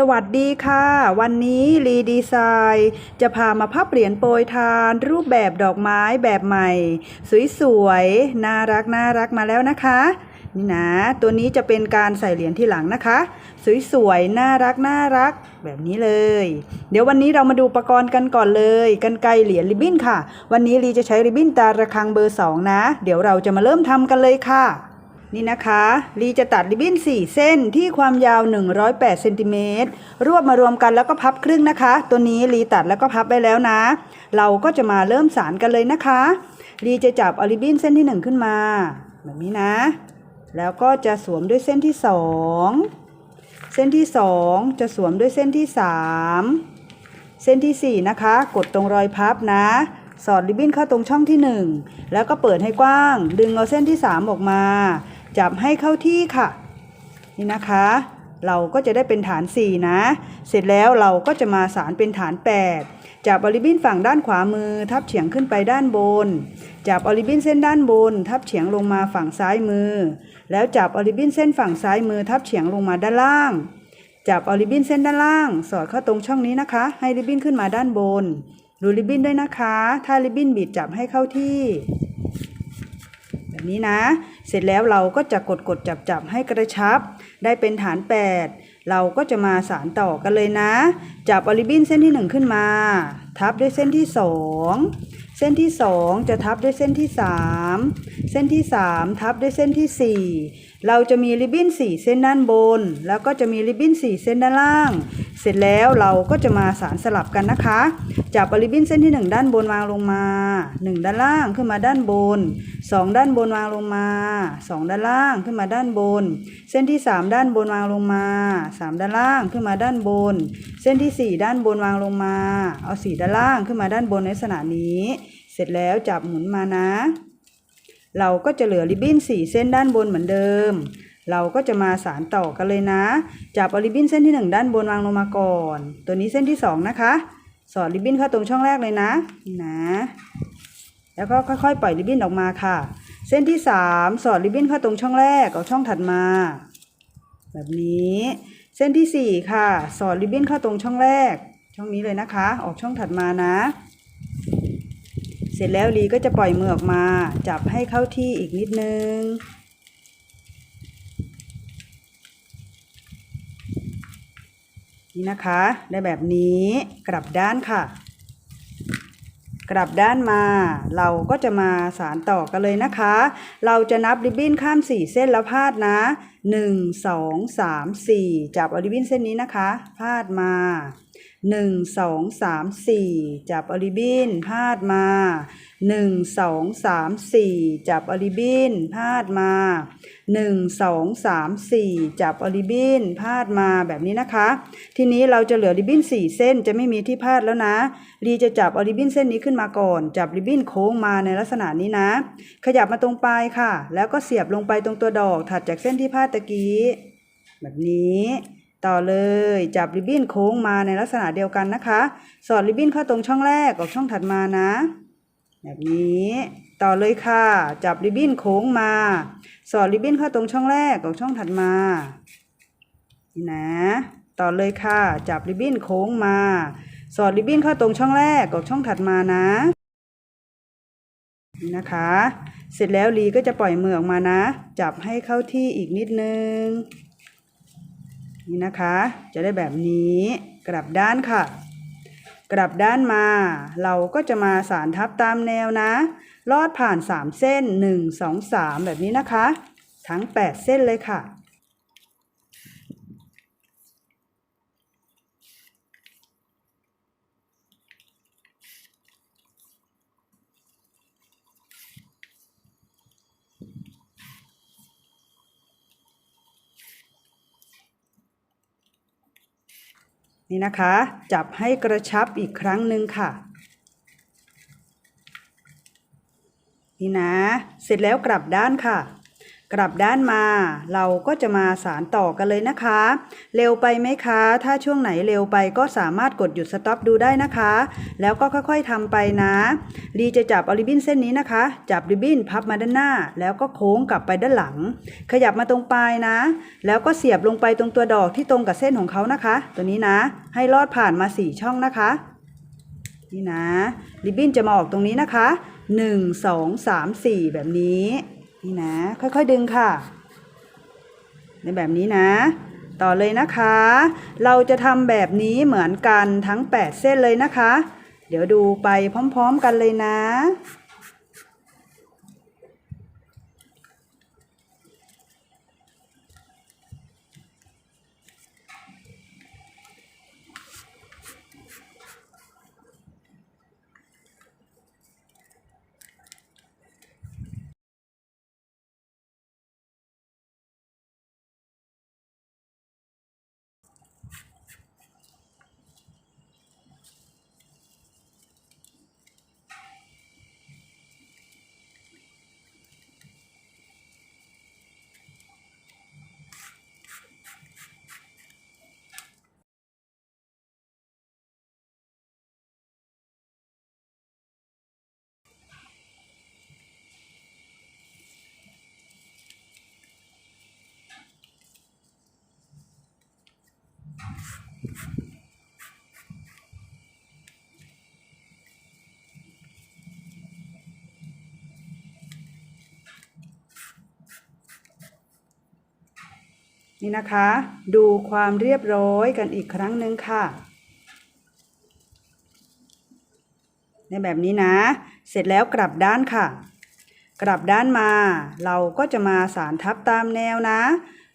สวัสดีค่ะ วันนี้รีดีไซน์จะพามาพับเหรียญโปรยทาน รูปแบบดอกไม้แบบใหม่ สวยๆ น่ารักน่ารักมาแล้วนะคะนี่นะ ตัวนี้จะเป็นการใส่เหรียญที่หลังนะคะ สวยๆ น่ารักน่ารักแบบนี้เลย เดี๋ยววันนี้เรามาดูอุปกรณ์กันก่อนเลยกันไกรเหรียญริบบิ้นค่ะ วันนี้รีจะใช้ริบบิ้นตาระฆังเบอร์ 2 นะ เดี๋ยวเราจะมาเริ่มทำกันเลยค่ะ นี่นะคะลีจะตัดริบบิ้น 4 เส้นที่ความยาว 108เซนติเมตรรวบมารวมกันแล้วก็พับครึ่งนะคะ ตัวนี้ลีตัดแล้วก็พับไปแล้วนะ เราก็จะมาเริ่มสารกันเลยนะคะลีจะจับอริบบิ้นเส้นที่ 1 ขึ้นมาแบบนี้นะ แล้วก็จะสวมด้วยเส้นที่ 2 เส้นที่ 2 จะสวมด้วยเส้นที่ 3 เส้นที่ 4 นะคะ กดตรงรอยพับนะ สอดริบบิ้นเข้าตรงช่องที่ 1 แล้วก็เปิดให้กว้าง ดึงเอาเส้นที่ 3 ออกมา จับให้เข้าที่ค่ะ นี่นะคะ เราก็จะได้เป็นฐาน 4 นะ เสร็จแล้วเราก็จะมาสารเป็นฐาน 8 จับอริบินฝั่งด้านขวามือ ทับเฉียงขึ้นไปด้านบน จับอริบินเส้นด้านบน ทับเฉียงลงมาฝั่งซ้ายมือ แล้วจับอริบินเส้นฝั่งซ้ายมือ ทับเฉียงลงมาด้านล่าง จับเอาริบบิ้นเส้นด้านล่าง สอดเข้าตรงช่องนี้นะคะ ให้ริบบิ้นขึ้นมาด้านบน ดูริบบิ้นด้วยนะคะ ถ้าริบบิ้นบีบจับให้เข้าที่ นี้นะ เสร็จแล้วเราก็จะกดกดจับจับให้กระชับ ได้เป็นฐาน 8 เราก็จะมาสารต่อกันเลยนะ จับอริบินเส้นที่ 1 ขึ้นมา ทับด้วยเส้นที่ 2เส้นที่ 2 จะทับด้วยเส้นที่ 3 เส้นที่ 3 ทับด้วยเส้นที่ 4 เราจะมีริบบิ้น4 เส้นด้านบน แล้วก็จะมีริบบิ้น 4 เส้นด้านล่าง เสร็จแล้วเราก็จะมาสารสลับกันนะคะ จับริบบิ้นเส้นที่ 1 ด้านบนวางลงมา 1 ด้านล่างขึ้นมาด้านบน 2 ด้านบนวางลงมา 2 ด้านล่างขึ้นมาด้านบน เส้นที่ 3 ด้านบนวางลงมา 3 ด้านล่างขึ้นมาด้านบน เส้นที่ 4 ด้านบนวางลงมา เอา 4 ด้านล่างขึ้นมาด้านบนในลักษณะนี้ เสร็จแล้วจับหมุนมานะ เราก็จะเหลือริบบิ้น4 เส้นด้านบนเหมือนเดิม เราก็จะมาสารต่อกันเลยนะ จับเอาริบบิ้นเส้นที่ 1 ด้านบนวางลงมาก่อน ตัวนี้เส้นที่ 2 นะคะ สอดริบบิ้นเข้าตรงช่องแรกเลยนะนี่นะ แล้วก็ค่อยๆ ปล่อยริบบิ้นออกมาค่ะ เส้นที่ 3 สอดริบบิ้นเข้าตรงช่องแรกเอาช่องถัดมา แบบนี้ เส้นที่ 4 ค่ะ สอดริบบิ้นเข้าตรงช่องแรก ช่องนี้เลยนะคะ ออกช่องถัดมานะ เสร็จแล้วลีก็จะปล่อยมือออกมา จับให้เข้าที่อีกนิดนึง นี่นะคะ ได้แบบนี้กลับด้านค่ะ กลับด้านมา เราก็จะมาสารต่อกันเลยนะคะ เราจะนับริบบิ้นข้าม 4 เส้นแล้วพาดนะ1 2 3 4 จับเอาริบบิ้นเส้นนี้นะคะ พาดมา 1 2 3 4จับอาริบินพาดมา1 2 3 4จับอาริบินพาดมา1 2 3 4จับอาริบินพาดมาแบบนี้นะคะ ทีนี้เราจะเหลือริบบิ้น4เส้นจะไม่มีที่พาดแล้วนะรีจะจับอาริบินเส้นนี้ขึ้นมาก่อน จับริบบิ้นโค้งมาในลักษณะนี้นะ ขยับมาตรงปลายค่ะ แล้วก็เสียบลงไปตรงตัวดอกถัดจากเส้นที่พาดตะกี้แบบนี้ ต่อเลยจับริบบิ้นโค้งมาในลักษณะเดียวกันนะคะ สอดริบบิ้นเข้าตรงช่องแรกออกช่องถัดมานะ แบบนี้ต่อเลยค่ะ จับริบบิ้นโค้งมา สอดริบบิ้นเข้าตรงช่องแรกออกช่องถัดมานี่นะต่อเลยค่ะ จับริบบิ้นโค้งมา สอดริบบิ้นเข้าตรงช่องแรกออกช่องถัดมานะนี่นะคะ เสร็จแล้วลีก็จะปล่อยมือออกมานะ จับให้เข้าที่อีกนิดนึง นี่นะคะ จะได้แบบนี้กลับด้านค่ะ กลับด้านมา เราก็จะมาสารทับตามแนวนะ ลอดผ่าน 3 เส้น 1 2 3 แบบนี้นะคะ ทั้ง 8 เส้นเลยค่ะ นี่นะคะ จับให้กระชับอีกครั้งหนึ่งค่ะ นี่นะ เสร็จแล้วกลับด้านค่ะ กลับด้านมาเราก็จะมาสารต่อกันเลยนะคะ เร็วไปไหมคะ ถ้าช่วงไหนเร็วไปก็สามารถกดหยุดสต็อปดูได้นะคะ แล้วก็ค่อยๆทำไปนะลีจะจับเอาริบบิ้นเส้นนี้นะคะ จับริบบิ้นพับมาด้านหน้า แล้วก็โค้งกลับไปด้านหลัง ขยับมาตรงปลายนะ แล้วก็เสียบลงไปตรงตัวดอกที่ตรงกับเส้นของเขานะคะ ตัวนี้นะ ให้ลอดผ่านมาสี่ช่องนะคะนี่นะริบบิ้นจะมาออกตรงนี้นะคะหนึ่งสองสามสี่แบบนี้ นี่นะ ค่อยๆดึงค่ะ ในแบบนี้นะ ต่อเลยนะคะ เราจะทำแบบนี้เหมือนกันทั้ง 8 เส้นเลยนะคะ เดี๋ยวดูไปพร้อม ๆ กันเลยนะ นี่นะคะ ดูความเรียบร้อยกันอีกครั้งหนึ่งค่ะ ในแบบนี้นะ เสร็จแล้วกลับด้านค่ะ กลับด้านมา เราก็จะมาสารทับตามแนวนะ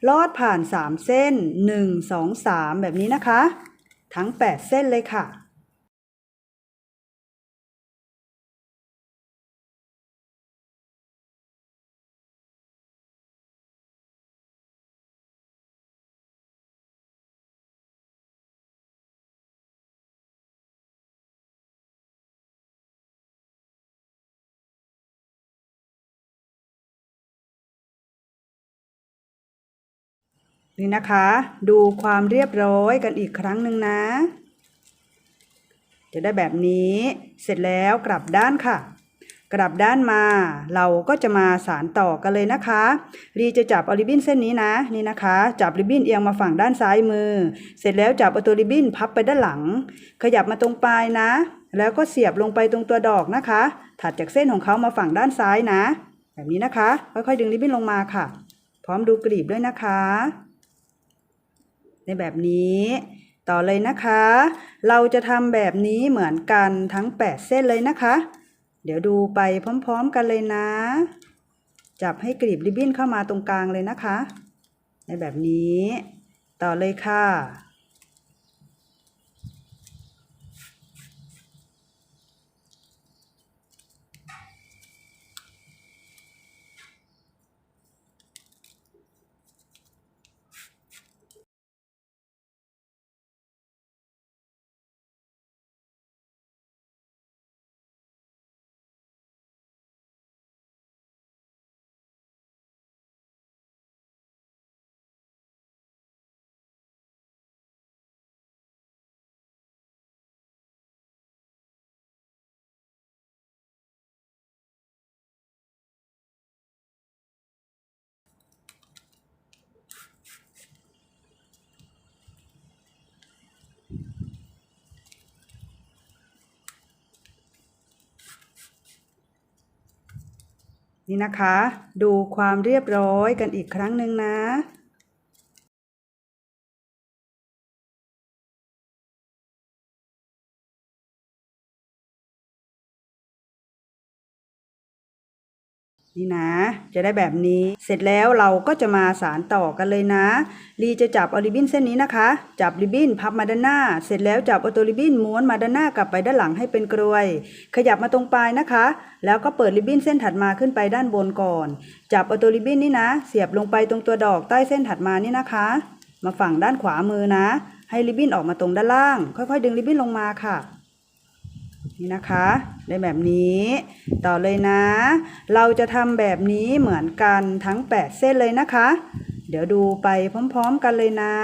ลอดผ่าน 3 เส้น 1 2 3 แบบนี้นะคะ ทั้ง 8 เส้นเลยค่ะ นี่นะคะ ดูความเรียบร้อยกันอีกครั้งหนึ่งนะ จะได้แบบนี้เสร็จแล้วกลับด้านค่ะ กลับด้านมาเราก็จะมาสารต่อกันเลยนะคะรีจะจับเอาริบบิ้นเส้นนี้นะนี่นะคะ จับริบบิ้นเอียงมาฝั่งด้านซ้ายมือ เสร็จแล้วจับเอาตัวริบบิ้นพับไปด้านหลัง ขยับมาตรงปลายนะ แล้วก็เสียบลงไปตรงตัวดอกนะคะ ถัดจากเส้นของเขามาฝั่งด้านซ้ายนะ แบบนี้นะคะค่อยๆดึงริบบิ้นลงมาค่ะ พร้อมดูกลีบด้วยนะคะ ในแบบนี้ ต่อเลยนะคะ เราจะทำแบบนี้เหมือนกันทั้ง 8 เส้นเลยนะคะ เดี๋ยวดูไปพร้อมๆกันเลยนะ จับให้กรีบริบบิ้นเข้ามาตรงกลางเลยนะคะ ในแบบนี้ ต่อเลยค่ะ นี่นะคะ ดูความเรียบร้อยกันอีกครั้งหนึ่งนะ นี่นะ จะได้แบบนี้เสร็จแล้วเราก็จะมาสารต่อกันเลยนะ ลีจะจับเอาริบบิ้นเส้นนี้นะคะ จับริบบิ้นพับมาด้านหน้า เสร็จแล้วจับเอาตัวริบบิ้นม้วนมาด้านหน้ากลับไปด้านหลังให้เป็นกรวย ขยับมาตรงปลายนะคะ แล้วก็เปิดริบบิ้นเส้นถัดมาขึ้นไปด้านบนก่อน จับเอาตัวริบบิ้นนี่นะ เสียบลงไปตรงตัวดอกใต้เส้นถัดมานี่นะคะ มาฝั่งด้านขวามือนะ ให้ริบบิ้นออกมาตรงด้านล่าง ค่อยๆ ดึงริบบิ้นลงมาค่ะ นี่นะคะได้แบบนี้ ต่อเลยนะ เราจะทำแบบนี้เหมือนกันทั้ง 8 เส้นเลยนะคะ เดี๋ยวดูไปพร้อม ๆ กันเลยนะ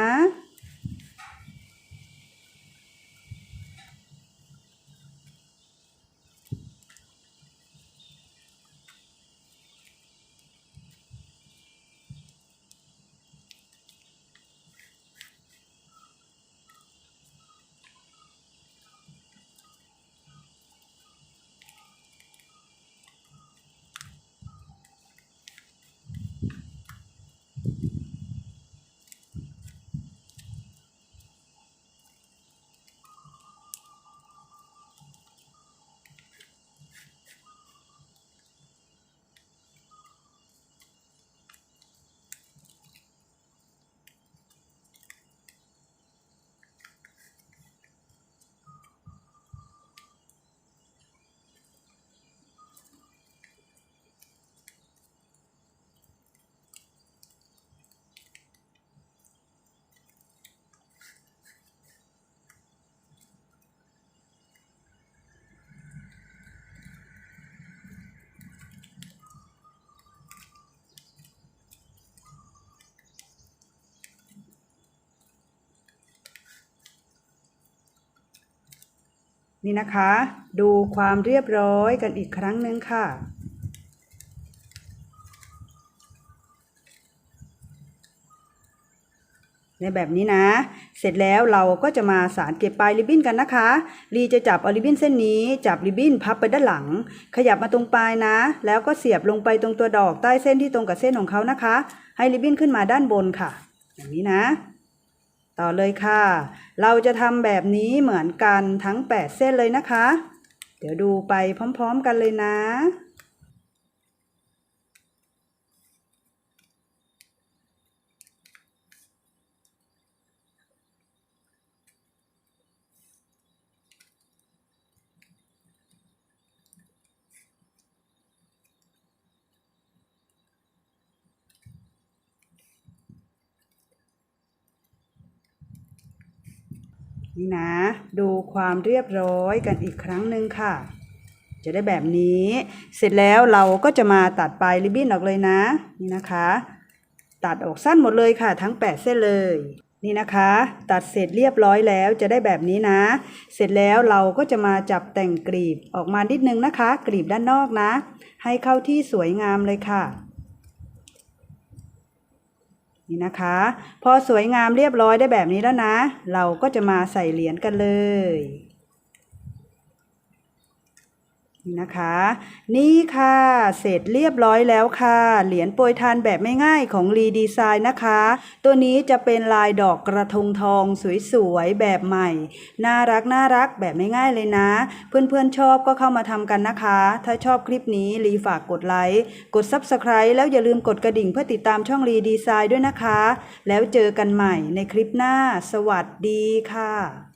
นี่นะคะ ดูความเรียบร้อยกันอีกครั้งหนึ่งค่ะ ในแบบนี้นะ เสร็จแล้วเราก็จะมาสารเก็บปลายริบบิ้นกันนะคะลีจะจับเอาริบบิ้นเส้นนี้ จับริบบิ้นพับไปด้านหลัง ขยับมาตรงปลายนะ แล้วก็เสียบลงไปตรงตัวดอกใต้เส้นที่ตรงกับเส้นของเขานะคะ ให้ริบบิ้นขึ้นมาด้านบนค่ะ อย่างนี้นะ ต่อเลยค่ะ เราจะทำแบบนี้เหมือนกันทั้ง 8 เส้นเลยนะคะ เดี๋ยวดูไปพร้อม ๆ กันเลยนะ นี่นะ ดูความเรียบร้อยกันอีกครั้งหนึ่งค่ะ จะได้แบบนี้ เสร็จแล้วเราก็จะมาตัดปลายริบบิ้นออกเลยนะ นี่นะคะ ตัดออกสั้นหมดเลยค่ะ ทั้ง 8 เส้นเลย นี่นะคะ ตัดเสร็จเรียบร้อยแล้วจะได้แบบนี้นะ เสร็จแล้วเราก็จะมาจับแต่งกรีบออกมานิดนึงนะคะกรีบด้านนอกนะ ให้เข้าที่สวยงามเลยค่ะ นี่นะคะ พอสวยงามเรียบร้อยได้แบบนี้แล้วนะ เราก็จะมาใส่เหรียญกันเลยนี่ นะคะ นี่ค่ะ เสร็จเรียบร้อยแล้วค่ะ เหรียญโปรยทานแบบไม่ง่ายของรีดีไซน์นะคะ ตัวนี้จะเป็นลายดอกกระทงทองสวยๆ แบบใหม่ น่ารักน่ารักแบบไม่ง่ายเลยนะ เพื่อนๆชอบก็เข้ามาทำกันนะคะ ถ้าชอบคลิปนี้รีฝากกดไลค์กด Subscribe แล้วอย่าลืมกดกระดิ่งเพื่อติดตามช่องรีดีไซน์ด้วยนะคะ แล้วเจอกันใหม่ในคลิปหน้า สวัสดีค่ะ